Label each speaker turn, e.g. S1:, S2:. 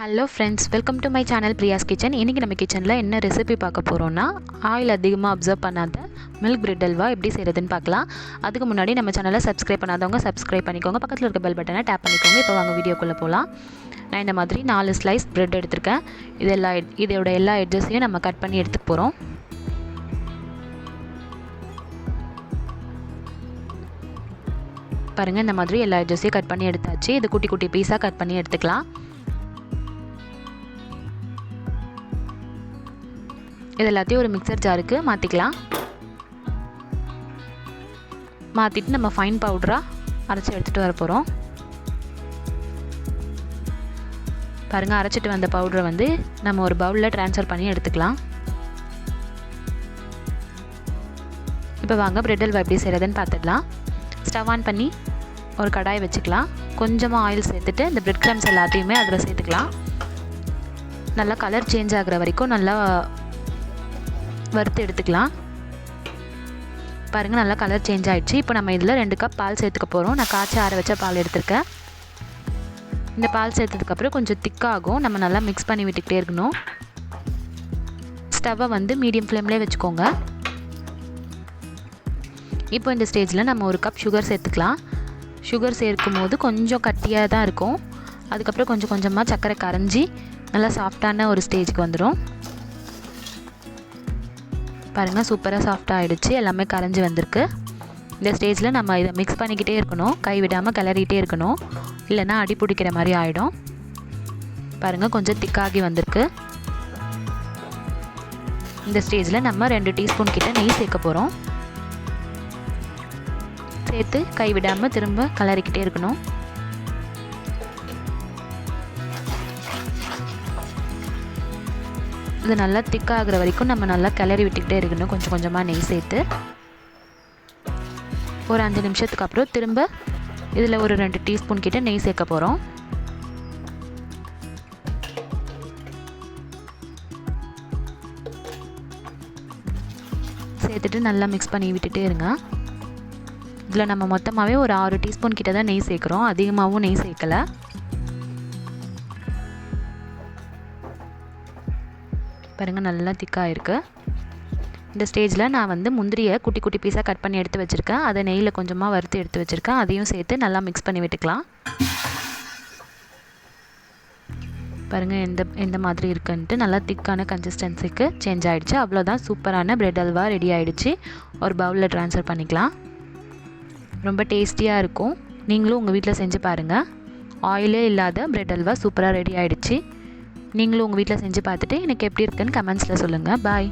S1: Hello friends welcome to my channel Priya's kitchen இன்றைக்கி நம்ம கிச்சனில் என்ன ரெசிபி பார்க்க போகிறோன்னா ஆயில் அதிகமாக அப்சர்வ் பண்ணாத மில்க் பிரெட் அல்வா எப்படி செய்கிறதுன்னு பார்க்கலாம். அதுக்கு முன்னாடி நம்ம சேனலை சப்ஸ்கிரைப் பண்ணாதவங்க சப்ஸ்கிரைப் பண்ணிக்கோங்க. பக்கத்தில் இருக்க பெல் பட்டனை டேப் பண்ணிக்கோங்க. இப்போ வாங்க வீடியோக்குள்ளே போகலாம் நான் இந்த மாதிரி நாலு ஸ்லைஸ் பிரெட் எடுத்திருக்கேன். இது எல்லா இதோட எல்லா எட்ஜஸையும் நம்ம கட் பண்ணி எடுத்துக்க போகிறோம் பாருங்கள் இந்த மாதிரி எல்லா எட்ஜஸையும் கட் பண்ணி எடுத்தாச்சு. இது குட்டி குட்டி பீஸாக கட் பண்ணி எடுத்துக்கலாம். இது எல்லாத்தையும் ஒரு மிக்சர் ஜாருக்கு மாற்றிக்கலாம் மாற்றிட்டு நம்ம ஃபைன் பவுடராக அரைச்சி எடுத்துகிட்டு வர போகிறோம் பாருங்கள் அரைச்சிட்டு வந்த பவுடரை வந்து நம்ம ஒரு பவுலில் ட்ரான்ஸ்ஃபர் பண்ணி எடுத்துக்கலாம். இப்போ வாங்க பிரெட் அல்வா எப்படி செய்கிறதுன்னு பார்த்துடலாம் ஸ்டவ் ஆன் பண்ணி ஒரு கடாய் வச்சுக்கலாம். கொஞ்சமாக ஆயில் சேர்த்துட்டு இந்த பிரெட் கிரம்ஸ் எல்லாத்தையுமே அதில் சேர்த்துக்கலாம். நல்லா கலர் சேஞ்ச் ஆகிற வரைக்கும் நல்லா வறுத்து எடுத்துக்கலாம். பாருங்கள் நல்லா கலர் சேஞ்ச் ஆகிடுச்சு இப்போ நம்ம இதில் ரெண்டு கப் பால் சேர்த்துக்க போகிறோம் நான் காய்ச்சி ஆற வச்ச பால் எடுத்திருக்கேன். இந்த பால் சேர்த்ததுக்கப்புறம் கொஞ்சம் திக்காகும். நம்ம நல்லா மிக்ஸ் பண்ணி விட்டுக்கிட்டே இருக்கணும். ஸ்டவ்வை வந்து மீடியம் ஃப்ளேம்லேயே வச்சுக்கோங்க. இப்போ இந்த ஸ்டேஜில் நம்ம ஒரு கப் சுகர் சேர்த்துக்கலாம். சுகர் சேர்க்கும் போது கொஞ்சம் கட்டியாக தான் இருக்கும். அதுக்கப்புறம் கொஞ்சம் கொஞ்சமாக சர்க்கரை கரைஞ்சி நல்லா சாஃப்டான ஒரு ஸ்டேஜுக்கு வந்துடும் பாருங்கள் சூப்பராக சாஃப்டாக ஆகிடுச்சு எல்லாமே கரைஞ்சி வந்திருக்கு. இந்த ஸ்டேஜில் நம்ம இதை மிக்ஸ் பண்ணிக்கிட்டே இருக்கணும். கை விடாமல் கிளறிக்கிட்டே இருக்கணும். இல்லைன்னா அடி பிடிக்கிற மாதிரி ஆகிடும் பாருங்கள் கொஞ்சம் திக்காகி வந்திருக்கு. இந்த ஸ்டேஜில் நம்ம ரெண்டு டீஸ்பூன் கிட்ட நெய் சேர்க்க போகிறோம் சேர்த்து கை விடாமல் திரும்ப கலரிக்கிட்டே இருக்கணும். இது நல்லா திக்காகிற வரைக்கும் நம்ம நல்லா கிளறி விட்டுக்கிட்டே இருக்கணும். கொஞ்சம் கொஞ்சமாக நெய் சேர்த்து. ஒரு அஞ்சு நிமிஷத்துக்கு அப்புறம் திரும்ப இதில் ஒரு ரெண்டு டீஸ்பூன் கிட்ட நெய் சேர்க்க போகிறோம் சேர்த்துட்டு நல்லா மிக்ஸ் பண்ணி விட்டுட்டே இருங்க. இதில் நம்ம மொத்தமாகவே ஒரு ஆறு டீஸ்பூன் கிட்ட தான் நெய் சேர்க்குறோம். அதிகமாகவும் நெய் சேர்க்கலை. பாருங்கள் நல்லா திக்காக இருக்குது இந்த ஸ்டேஜில் நான் வந்து முந்திரியை குட்டி குட்டி பீஸாக கட் பண்ணி எடுத்து வச்சுருக்கேன். அதை நெய்யில் கொஞ்சமாக வறுத்து எடுத்து வச்சுருக்கேன். அதையும் சேர்த்து நல்லா மிக்ஸ் பண்ணி விட்டுக்கலாம். பாருங்கள் எந்த எந்த மாதிரி இருக்குன்ட்டு நல்லா திக்கான கன்சிஸ்டன்சிக்கு சேஞ்ச் ஆகிடுச்சு அவ்வளோதான் சூப்பரான பிரெட் அல்வா ரெடி ஆகிடுச்சு ஒரு பவுலில் ட்ரான்ஸ்ஃபர் பண்ணிக்கலாம். ரொம்ப டேஸ்டியாக இருக்கும். நீங்களும் உங்கள் வீட்டில் செஞ்சு பாருங்கள் ஆயிலே இல்லாத பிரெட் அல்வா சூப்பராக ரெடி ஆகிடுச்சு நீங்களும் உங்கள் வீட்டில் செஞ்சு பார்த்துட்டு எனக்கு எப்படி இருக்குன்னு கமெண்ட்ஸில் சொல்லுங்கள் பாய்